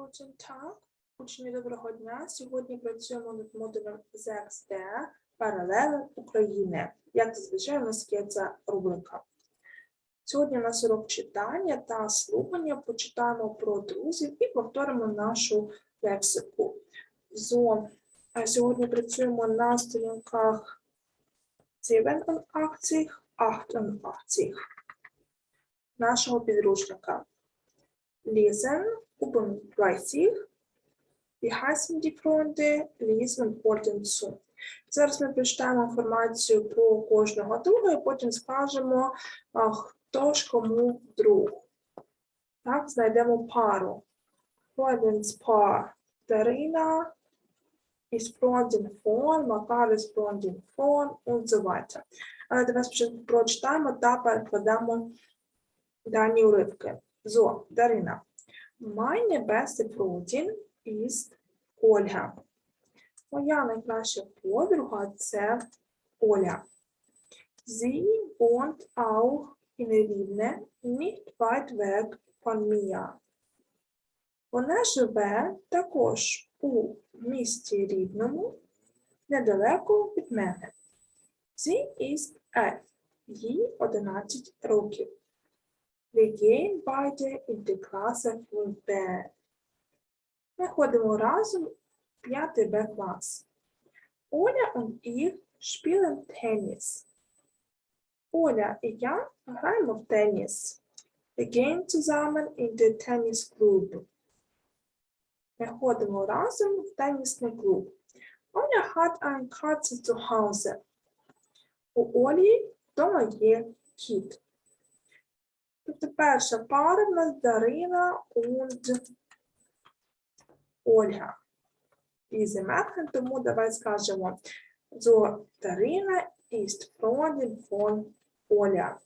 Guten Tag. Учні, доброго дня. Сьогодні працюємо над модулем ZXD паралели України. Як зазвичай у нас є ця рубрика. Сьогодні у нас урок читання та слухання. Почитаємо про друзів і повторимо нашу лексику. Зо е, сьогодні працюємо на сторінках 87, 88 нашого підручника. Lesen, 30. Wie heißen die Freunde? Lesen Orden zu. Зараз ми прочитаємо інформацію про кожного друга і потім скажемо, хто ж кому друг. Так, знайдемо пару. Freundenspaar. Дарина із Freundin von, Макар із Freundin von und so weiter. Але давай спочатку прочитаємо та перекладемо дані уривки. So, Дарина. Meine beste Freundin ist Ольга. Моя найкраща подруга це Оля. Sie wohnt auch in Rivne, nicht weit weg von mir. Вона живе також у місті Рівному, недалеко від мене. Sie ist elf. Їй 11 років. Wir gehen beide in die Klasse 5b. Ми ходимо разом в 5 Б клас. Оля und ich spielen Tennis. Оля і я граємо в теніс. Wir gehen zusammen in den Tennisclub. Ми ходимо разом в тенісний клуб. Оля hat ein Katze zu Hause. У Олі вдома є кіт. Тобто перша пара в нас Дарина und Ольга. Diese Mädchen, тому давай скажемо. So, Дарина ist Freundin von Оля.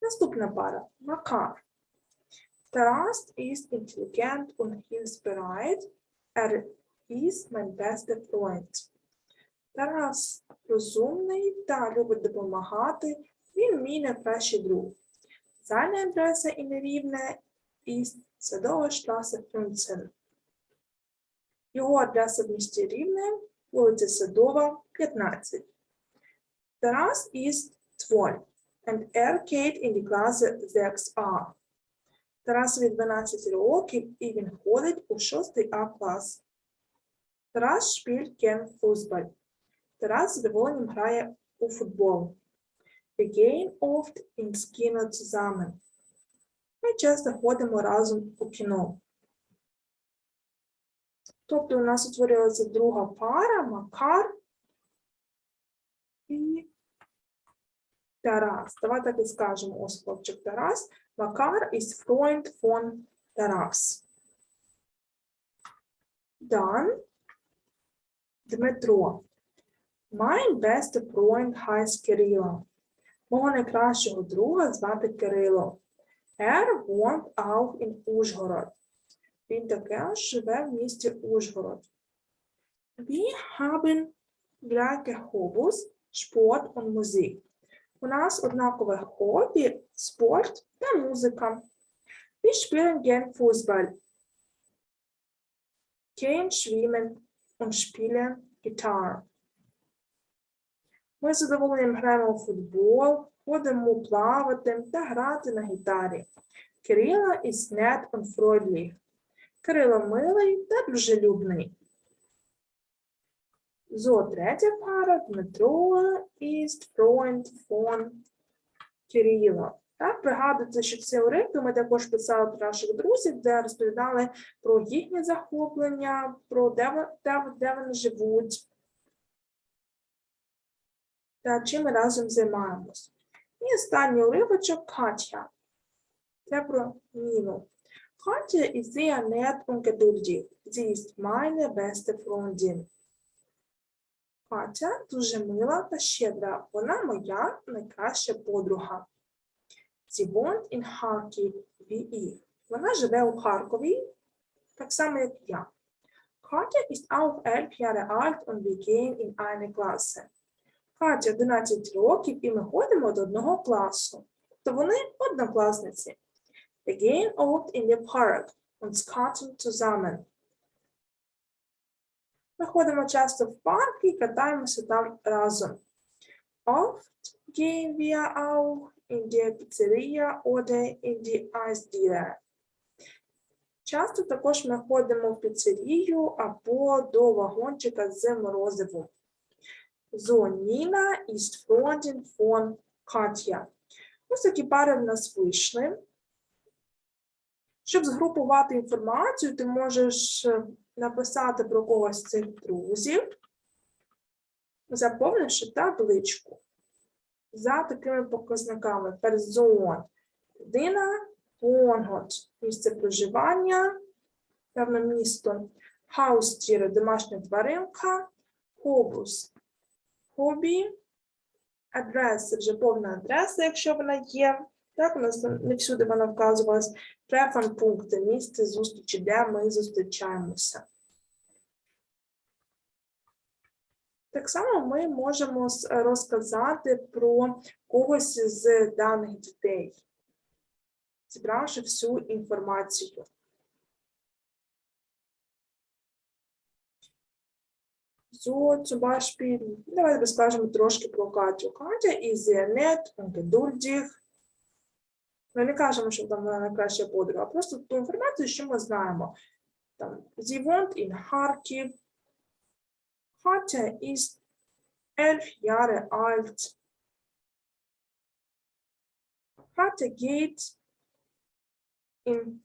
Наступна пара. Макар. Taras ist intelligent und hilfsbereit. Er ist mein bester Freund. Тарас розумний та любить допомагати. Він мій найкращий друг. Seine Adresse in Rivne ist Садова Straße 15. Його адреса в місті Рівне, вулиця Садова, 15. Тарас ist 12 and er geht in die Klasse 6a. Тарасові 12 років і він ходить у 6 А клас. Тарас spielt gern Fußball. Тарас з задоволенням грає у футбол. Wir gehen oft ins Kino zusammen. Ми часто ходимо разом у кіно. Тобто у нас утворилася друга пара Макар і Тарас. Давай так і скажемо, ось хлопчик Тарас. Макар is Freund von Тарас. Dann Дмитро. Mein bester Freund heißt Кирило. Мого найкращого друга звати Кирило. Er wohnt auch in Ужгород. Він таке живе в місті Ужгород. Wir haben gleiche Hobbys, Sport und Musik. У нас однакове хобі, спорт та музика. Wir spielen gern Fußball, gehen schwimmen und spielen Gitarre. Ми з задоволенням граємо у футбол, ходимо плавати та грати на гітарі. Кирила is nett und freundlich. Кирило милий та дружелюбний. Зо третя пара Дмитро ist Freund von Кирило. Так, пригадується, що ці уривки ми також писали про наших друзів, де розповідали про їхнє захоплення, про де, де, де вони живуть та чим ми разом займаємось. І останній уривочок Катя. Це про Ніну. Катя ist sehr nett und geduldig. Sie ist meine beste Freundin. Катя дуже мила та щедра. Вона моя найкраща подруга. Sie wohnt in Харків, wie ich. Вона живе у Харкові, так само, як я. Катя ist auch elf Jahre alt und wir gehen in eine Klasse. Катя 11 років і ми ходимо до одного класу. То вони однокласниці. Wir gehen oft in the park. und skaten zusammen. Ми ходимо часто в парк і катаємося там разом. Oft gehen wir auch in die Pizzeria oder in die Eisdiele. Часто також ми ходимо в піцерію або до вагончика з морозивом. So, Nina ist Freundin von Katja. Ось такі пари в нас вийшли. Щоб згрупувати інформацію, ти можеш е, написати про когось цих друзів, заповнивши табличку за такими показниками. Персон, людина, Wohnort, місце проживання, певне місто, Hausttiere, домашня тваринка, Hobus, хобі, адреса, вже повна адреса, якщо вона є. Так, у нас не всюди вона вказувалась. Трефан-пункти, місце зустрічі, де ми зустрічаємося. Так само ми можемо розказати про когось з даних дітей, зібравши всю інформацію. So, zum Beispiel, давайте розкажемо трошки про Катю. Катя is sehr nett. Ми не кажемо, що там вона найкраща подруга, а просто ту інформацію, що ми знаємо. Там, sie wohnt in Харків. Катя ist elf Jahre alt. Катя geht in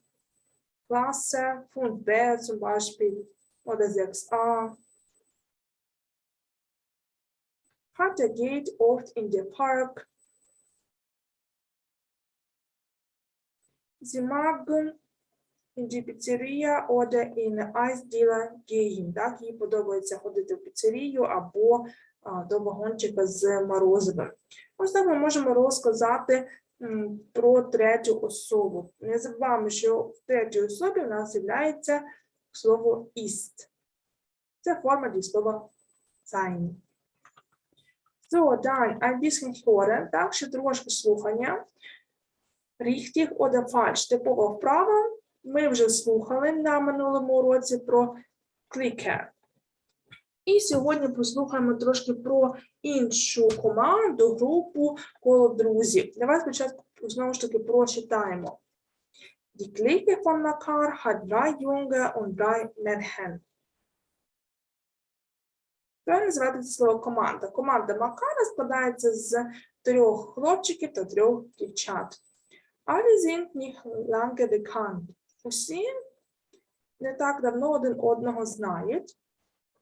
Klasse 5b zum Beispiel oder 6a. Geht oft in den Park. Sie in die Pizzeria oder in Eisdiele gehen. Так, їй подобається ходити в піцерію або а, до вагончика з морозивом. Ось так ми можемо розказати м, про третю особу. Не забуваємо, що в третій особі у нас з'являється слово ist. Це форма дієслова sein. So, dann ein bisschen так, ще трошки слухання. Richtig oder falsch, типова вправа. Ми вже слухали на минулому уроці про клікер. І сьогодні послухаємо трошки про іншу команду, групу коло друзів. Давай спочатку знову ж таки прочитаємо. Die Clique von Makar hat drei Junge und drei Mädchen. Називати це слово команда. Команда Макара складається з трьох хлопчиків та трьох дівчат. Alle sind nicht lange bekannt. Усі не так давно один одного знають.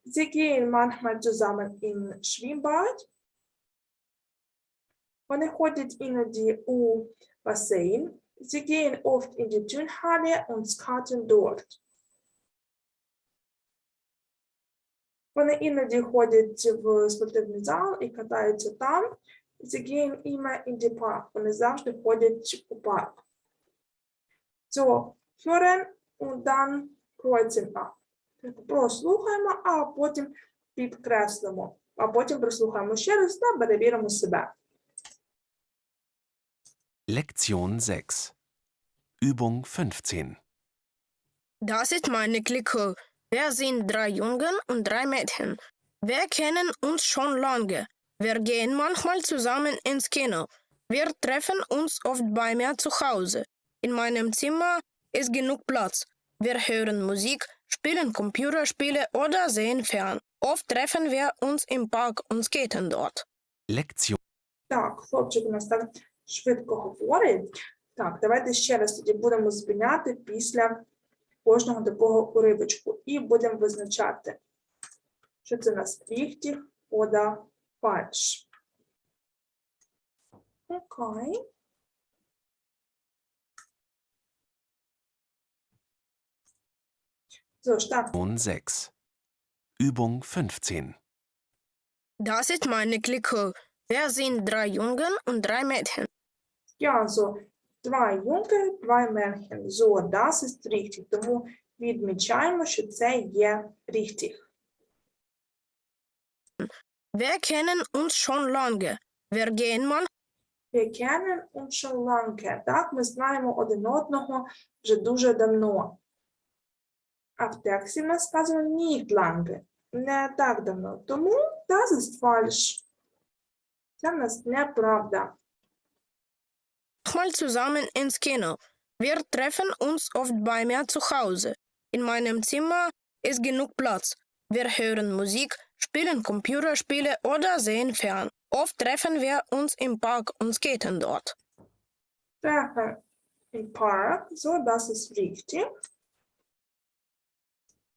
Sie gehen manchmal zusammen in Schwimmbad. Вони ходять іноді у басейн. Sie gehen oft in die Turnhalle und skaten dort. Вони іноді ходять в спортивний зал і катаються там. Gehen immer in Park. Вони завжди ходять у парк. So, hören und dann kreuzen ab. Прослухаємо, а потім підкреслимо. А потім прослухаємо ще раз та перевіримо себе. Lektion 6 Übung 15 Das ist meine Clique. Wir sind drei Jungen und drei Mädchen. Wir kennen uns schon lange. Wir gehen manchmal zusammen ins Kino. Wir treffen uns oft bei mir zu Hause. In meinem Zimmer ist genug Platz. Wir hören Musik, spielen Computerspiele oder sehen fern. Oft treffen wir uns im Park und skaten dort. Lektion Так, хлопчик у нас так швидко говорить. Так, давайте ще раз тоді будемо зупиняти після кожного такого уривочку і будемо визначати, що це у нас richtig oder falsch. Окей. So, starten. 6 Übung 15 Das ist meine Clique. Wir sind drei Jungen und drei Mädchen. Ja, so два юнки, два Mädchen. So, das ist richtig. Тому відмічаємо, що це є richtig. Wir kennen uns schon lange. Wir gehen manchmal Wir kennen uns schon lange. Так, ми знаємо один одного вже дуже давно. А в тексті в нас сказано nicht lange. Не так давно. Тому das ist falsch. Це в нас неправда. Manchmal zusammen ins Kino. Wir treffen uns oft bei mir zu Hause. In meinem Zimmer ist genug Platz. Wir hören Musik, spielen Computerspiele oder sehen fern. Oft treffen wir uns im Park und skaten dort. Treffen im Park. So, das ist richtig.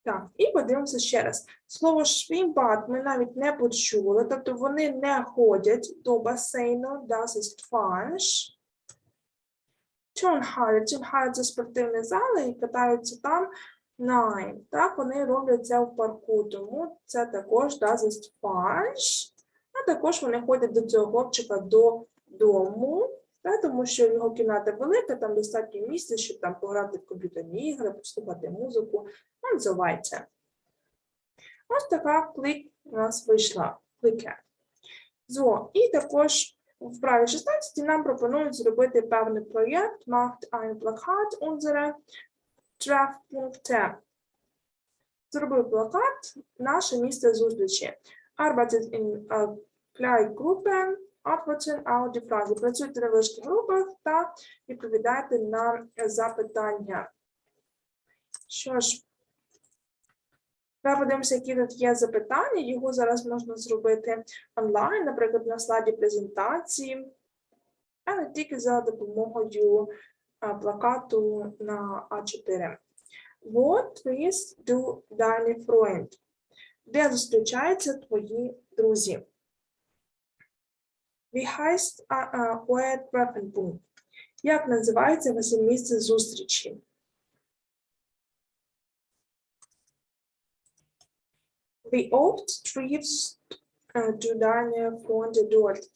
Так, і подивимося ще раз. Слово швімбад ми навіть не почули, тобто вони не ходять до басейну. Das ist falsch. Turnhalle. Turnhalle – це спортивні зали і катаються там. Nein. Так, вони роблять це в парку, тому це також das ist. А також вони ходять до цього хлопчика додому. Та, тому що його кімната велика, там достатньо місця, щоб там пограти в комп'ютерні ігри, послухати музику. Он називається. Ось така клик у нас вийшла. Клике. Зо. І також в праві 16 нам пропонують зробити певний проєкт Macht ein Plakat unsere Treffpunkte. Зробив плакат наше місце зустрічі. Arbeitet in Kleingruppen, antworten auf die Frage. Працюйте в невеличких групах та відповідайте на запитання. Що ж, давай подивимося, які тут є запитання. Його зараз можна зробити онлайн, наприклад, на слайді презентації, а не тільки за допомогою плакату на А4. What is do deine Freund? Де зустрічаються твої друзі? Wie heißt euer Treffpunkt? Як називається ваше місце зустрічі? Wie oft triffst du deine Freunde dort?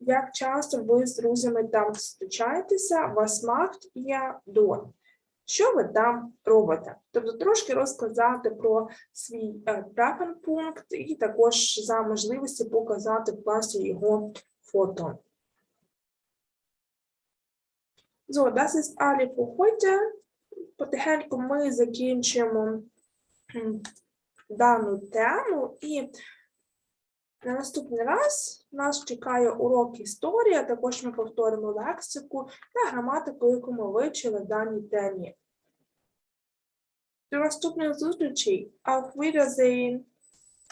Як часто ви з друзями там зустрічаєтеся? Was macht ihr dort? Що ви там робите? Тобто трошки розказати про свій е, і також за можливості показати в його фото. So, das ist alle für heute. Потихеньку ми закінчимо дану тему і на наступний раз нас чекає урок історії, а також ми повторимо лексику та граматику, яку ми вивчили в даній темі. До наступних зустрічей. Auf Wiedersehen!